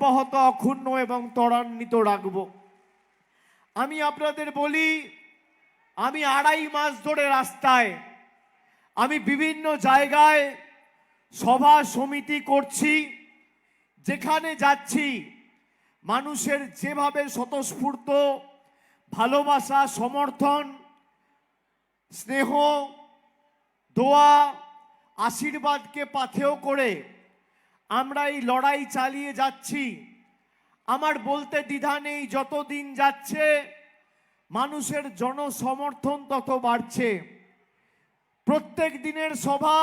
অব্যাহত অক্ষুণ্ণ এবং ত্বরান্বিত রাখব। আমি আপনাদের বলি, আমি আড়াই মাস ধরে রাস্তায়, আমি বিভিন্ন জায়গায় সভা সমিতি করছি, যেখানে যাচ্ছি, মানুষের যেভাবে স্বতঃস্ফূর্ত ভালোবাসা, সমর্থন, স্নেহ, দোয়া, আশীর্বাদকে পাথেয় করে আমরা এই লড়াই চালিয়ে যাচ্ছি। আমার বলতে দ্বিধা নেই যত দিন যাচ্ছে, মানুষের জনসমর্থন তত বাড়ছে। প্রত্যেক দিনের সভা,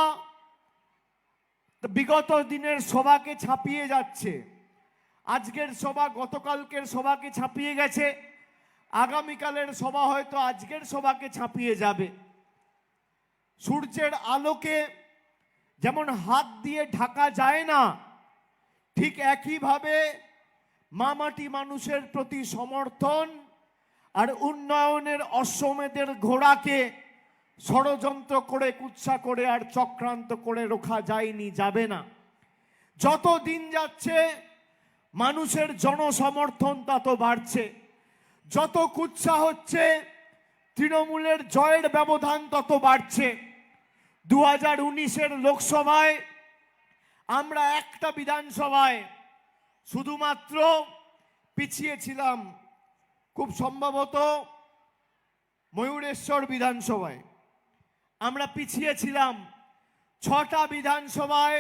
বিগত দিনের সভাকে ছাপিয়ে যাচ্ছে। আজকের সভা গতকালকের সভাকে ছাপিয়ে গেছে। আগামীকালের সভা হয়তো আজকের সভাকে ছাপিয়ে যাবে। সূর্যের আলোকে যেমন হাত দিয়ে ঢাকা যায় না, ঠিক একইভাবে মামাটি মানুষের প্রতি সমর্থন আর উন্নয়নের অশ্বমেধের ঘোড়াকে ষড়যন্ত্র করে, কুৎসা করে আর চক্রান্ত করে রোখা যায়নি, যাবে না। যত দিন যাচ্ছে, মানুষের জনসমর্থন তত বাড়ছে। যত কুৎসা হচ্ছে, তৃণমূলের জয়ের ব্যবধান তত বাড়ছে। দু হাজার উনিশের লোকসভায় আমরা একটা বিধানসভায় শুধুমাত্র পিছিয়েছিলাম, খুব সম্ভবত ময়ূরেশ্বর বিধানসভায়। আমরা পিছিয়েছিলাম, ছটা বিধানসভায়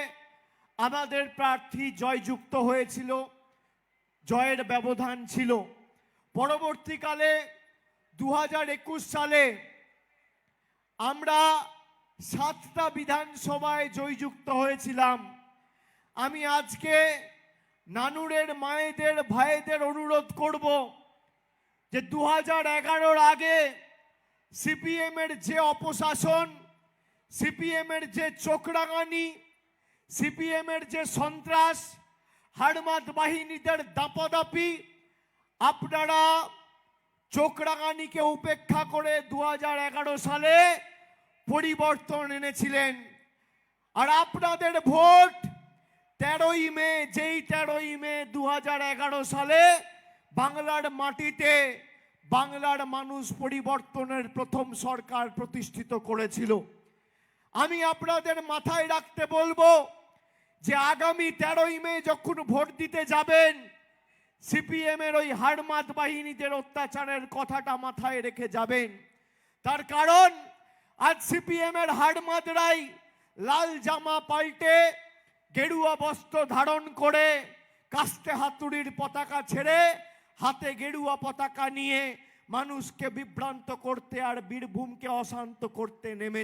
আমাদের প্রার্থী জয়যুক্ত হয়েছিল, জয়ের ব্যবধান ছিল। পরবর্তীকালে দু হাজার একুশ সালে আমরা সাতটা বিধানসভায় জয়যুক্ত হয়েছিলাম। আমি আজকে নানুরের, মায়েদের, ভাইদের অনুরোধ করব যে দু হাজার এগারোর আগে সিপিএমের যে অপশাসন, সিপিএমের যে চোখরাঙানি, সিপিএমের যে সন্ত্রাস হাড়মাত বাহিনীদের দাপাদাপি, আপনারা চোখরাঙানিকে উপেক্ষা করে দু হাজার এগারো সালে পরিবর্তন এনেছিলেন। আর আপনাদের ভোট তেরোই মে, যেই তেরোই মে দু হাজার এগারো সালে বাংলার মাটিতে বাংলার মানুষ পরিবর্তনের প্রথম সরকার প্রতিষ্ঠিত করেছিল। আমি আপনাদের মাথায় রাখতে বলব যে আগামী তেরোই মে যখন ভোট দিতে যাবেন, সিপিএম এর ওই হাড়মাত বাহিনীদের অত্যাচারের কথাটা মাথায় রেখে যাবেন। তার কারণ আজ সিপিএম এর হাড়মাতরাই লাল জামা পাল্টে গেরুয়া বস্ত্র ধারণ করে কাস্তে হাতুড়ির পতাকা ছেড়ে হাতে গেরুয়া পতাকা নিয়ে মানুষকে বিভ্রান্ত করতে আর বীরভূমকে অশান্ত করতে নেমে